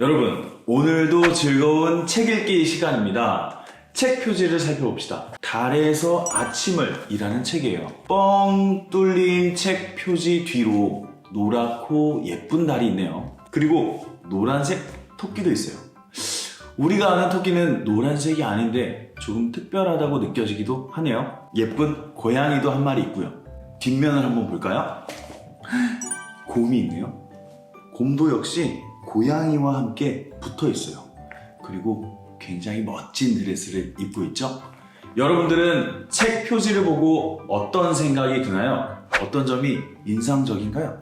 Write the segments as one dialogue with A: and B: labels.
A: 여러분, 오늘도 즐거운 책 읽기 시간입니다. 책 표지를 살펴봅시다. 달에서 아침을 이라는 책이에요. 뻥 뚫린 책 표지 뒤로 노랗고 예쁜 달이 있네요. 그리고 노란색 토끼도 있어요. 우리가 아는 토끼는 노란색이 아닌데 조금 특별하다고 느껴지기도 하네요. 예쁜 고양이도 한 마리 있고요. 뒷면을 한번 볼까요? 곰이 있네요. 곰도 역시 고양이와 함께 붙어 있어요. 그리고 굉장히 멋진 드레스를 입고 있죠. 여러분들은 책 표지를 보고 어떤 생각이 드나요? 어떤 점이 인상적인가요?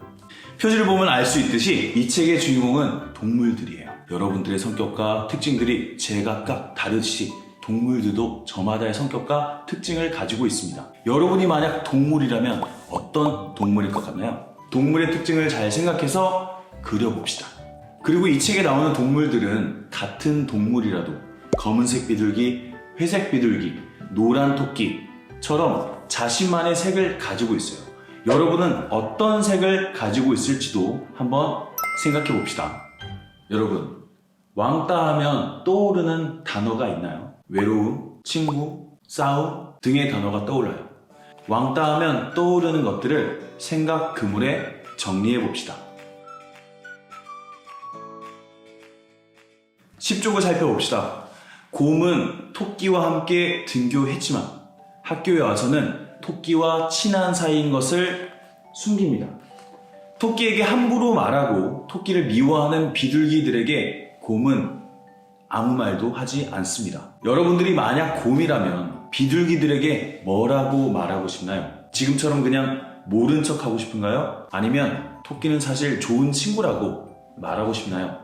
A: 표지를 보면 알 수 있듯이 이 책의 주인공은 동물들이에요. 여러분들의 성격과 특징들이 제각각 다르듯이 동물들도 저마다의 성격과 특징을 가지고 있습니다. 여러분이 만약 동물이라면 어떤 동물일 것 같나요? 동물의 특징을 잘 생각해서 그려봅시다. 그리고 이 책에 나오는 동물들은 같은 동물이라도 검은색 비둘기, 회색 비둘기, 노란 토끼처럼 자신만의 색을 가지고 있어요. 여러분은 어떤 색을 가지고 있을지도 한번 생각해 봅시다. 여러분, 왕따 하면 떠오르는 단어가 있나요? 외로움, 친구, 싸움 등의 단어가 떠올라요. 왕따 하면 떠오르는 것들을 생각 그물에 정리해 봅시다. 10쪽을 살펴봅시다. 곰은 토끼와 함께 등교했지만 학교에 와서는 토끼와 친한 사이인 것을 숨깁니다. 토끼에게 함부로 말하고 토끼를 미워하는 비둘기들에게 곰은 아무 말도 하지 않습니다. 여러분들이 만약 곰이라면 비둘기들에게 뭐라고 말하고 싶나요? 지금처럼 그냥 모른 척 하고 싶은가요? 아니면 토끼는 사실 좋은 친구라고 말하고 싶나요?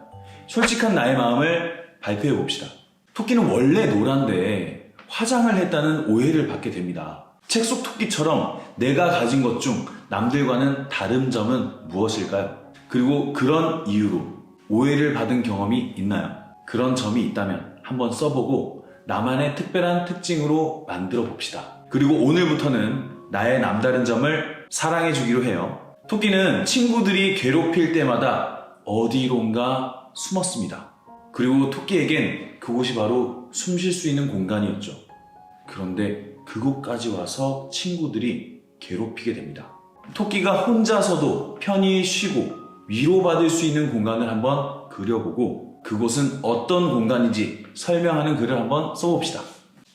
A: 솔직한 나의 마음을 발표해 봅시다. 토끼는 원래 노란데 화장을 했다는 오해를 받게 됩니다. 책 속 토끼처럼 내가 가진 것 중 남들과는 다른 점은 무엇일까요? 그리고 그런 이유로 오해를 받은 경험이 있나요? 그런 점이 있다면 한번 써보고 나만의 특별한 특징으로 만들어 봅시다. 그리고 오늘부터는 나의 남다른 점을 사랑해 주기로 해요. 토끼는 친구들이 괴롭힐 때마다 어디론가 숨었습니다. 그리고 토끼에겐 그곳이 바로 숨 쉴 수 있는 공간이었죠. 그런데 그곳까지 와서 친구들이 괴롭히게 됩니다. 토끼가 혼자서도 편히 쉬고 위로받을 수 있는 공간을 한번 그려보고 그곳은 어떤 공간인지 설명하는 글을 한번 써봅시다.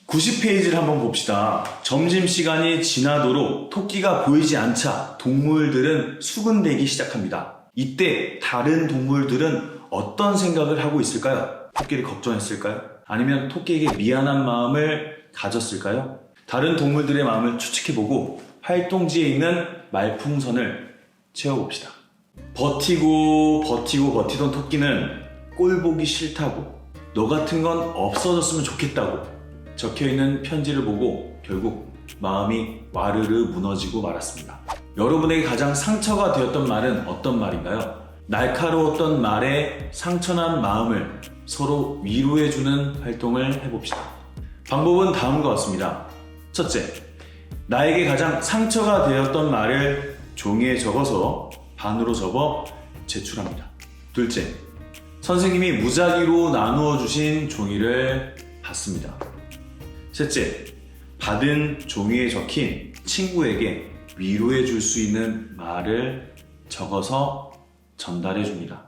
A: 90페이지를 한번 봅시다. 점심시간이 지나도록 토끼가 보이지 않자 동물들은 수군대기 시작합니다. 이때 다른 동물들은 어떤 생각을 하고 있을까요? 토끼를 걱정했을까요? 아니면 토끼에게 미안한 마음을 가졌을까요? 다른 동물들의 마음을 추측해보고 활동지에 있는 말풍선을 채워봅시다. 버티고 버티고 버티던 토끼는 꼴 보기 싫다고 너 같은 건 없어졌으면 좋겠다고 적혀있는 편지를 보고 결국 마음이 와르르 무너지고 말았습니다. 여러분에게 가장 상처가 되었던 말은 어떤 말인가요? 날카로웠던 말에 상처난 마음을 서로 위로해주는 활동을 해봅시다. 방법은 다음과 같습니다. 첫째, 나에게 가장 상처가 되었던 말을 종이에 적어서 반으로 접어 제출합니다. 둘째, 선생님이 무작위로 나누어 주신 종이를 받습니다. 셋째, 받은 종이에 적힌 친구에게 위로해 줄 수 있는 말을 적어서 전달해 줍니다.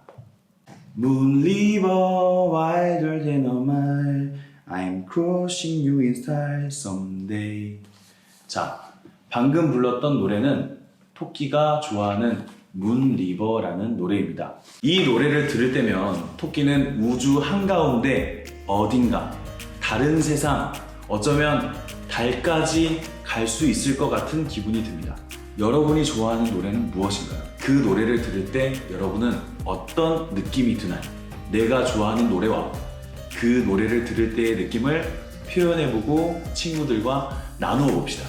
A: Moon river wider than a mile I'm crossing you inside someday 자, 방금 불렀던 노래는 토끼가 좋아하는 문 리버라는 노래입니다. 이 노래를 들을 때면 토끼는 우주 한가운데 어딘가 다른 세상 어쩌면 달까지 갈 수 있을 것 같은 기분이 듭니다. 여러분이 좋아하는 노래는 무엇인가요? 그 노래를 들을 때 여러분은 어떤 느낌이 드나요? 내가 좋아하는 노래와 그 노래를 들을 때의 느낌을 표현해보고 친구들과 나누어 봅시다.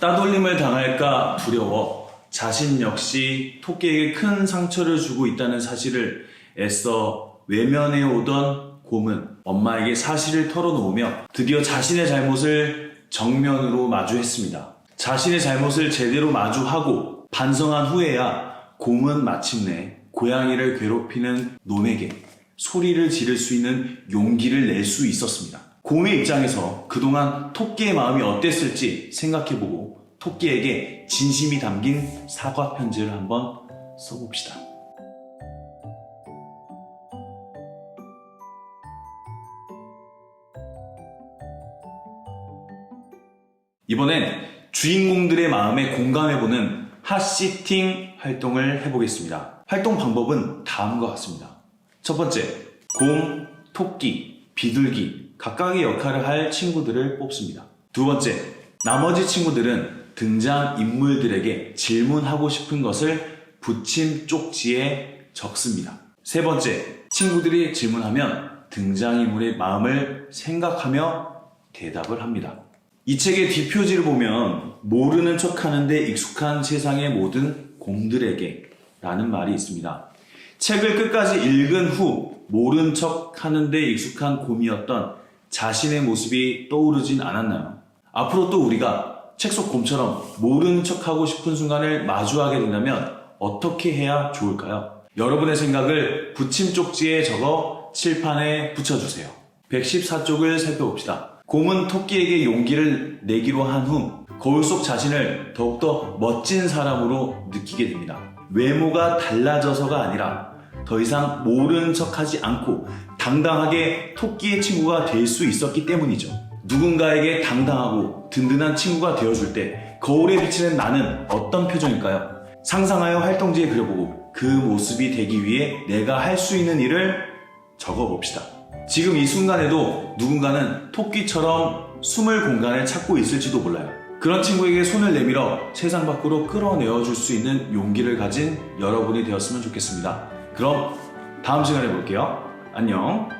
A: 따돌림을 당할까 두려워 자신 역시 토끼에게 큰 상처를 주고 있다는 사실을 애써 외면해 오던 곰은 엄마에게 사실을 털어놓으며 드디어 자신의 잘못을 정면으로 마주했습니다. 자신의 잘못을 제대로 마주하고 반성한 후에야 곰은 마침내 고양이를 괴롭히는 놈에게 소리를 지를 수 있는 용기를 낼 수 있었습니다. 곰의 입장에서 그동안 토끼의 마음이 어땠을지 생각해보고 토끼에게 진심이 담긴 사과 편지를 한번 써봅시다. 이번엔 주인공들의 마음에 공감해보는 핫시팅 활동을 해보겠습니다. 활동 방법은 다음과 같습니다. 첫 번째, 곰, 토끼, 비둘기 각각의 역할을 할 친구들을 뽑습니다. 두 번째, 나머지 친구들은 등장 인물들에게 질문하고 싶은 것을 붙임 쪽지에 적습니다. 세 번째, 친구들이 질문하면 등장인물의 마음을 생각하며 대답을 합니다. 이 책의 뒷표지를 보면 모르는 척 하는데 익숙한 세상의 모든 곰들에게 라는 말이 있습니다. 책을 끝까지 읽은 후 모른 척 하는데 익숙한 곰이었던 자신의 모습이 떠오르진 않았나요? 앞으로 또 우리가 책 속 곰처럼 모른 척 하고 싶은 순간을 마주하게 된다면 어떻게 해야 좋을까요? 여러분의 생각을 붙임 쪽지에 적어 칠판에 붙여주세요. 114쪽을 살펴봅시다. 곰은 토끼에게 용기를 내기로 한 후 거울 속 자신을 더욱더 멋진 사람으로 느끼게 됩니다. 외모가 달라져서가 아니라 더 이상 모른 척 하지 않고 당당하게 토끼의 친구가 될 수 있었기 때문이죠. 누군가에게 당당하고 든든한 친구가 되어줄 때 거울에 비치는 나는 어떤 표정일까요? 상상하여 활동지에 그려보고 그 모습이 되기 위해 내가 할 수 있는 일을 적어봅시다. 지금 이 순간에도 누군가는 토끼처럼 숨을 공간을 찾고 있을지도 몰라요. 그런 친구에게 손을 내밀어 세상 밖으로 끌어내어 줄 수 있는 용기를 가진 여러분이 되었으면 좋겠습니다. 그럼 다음 시간에 볼게요. 안녕.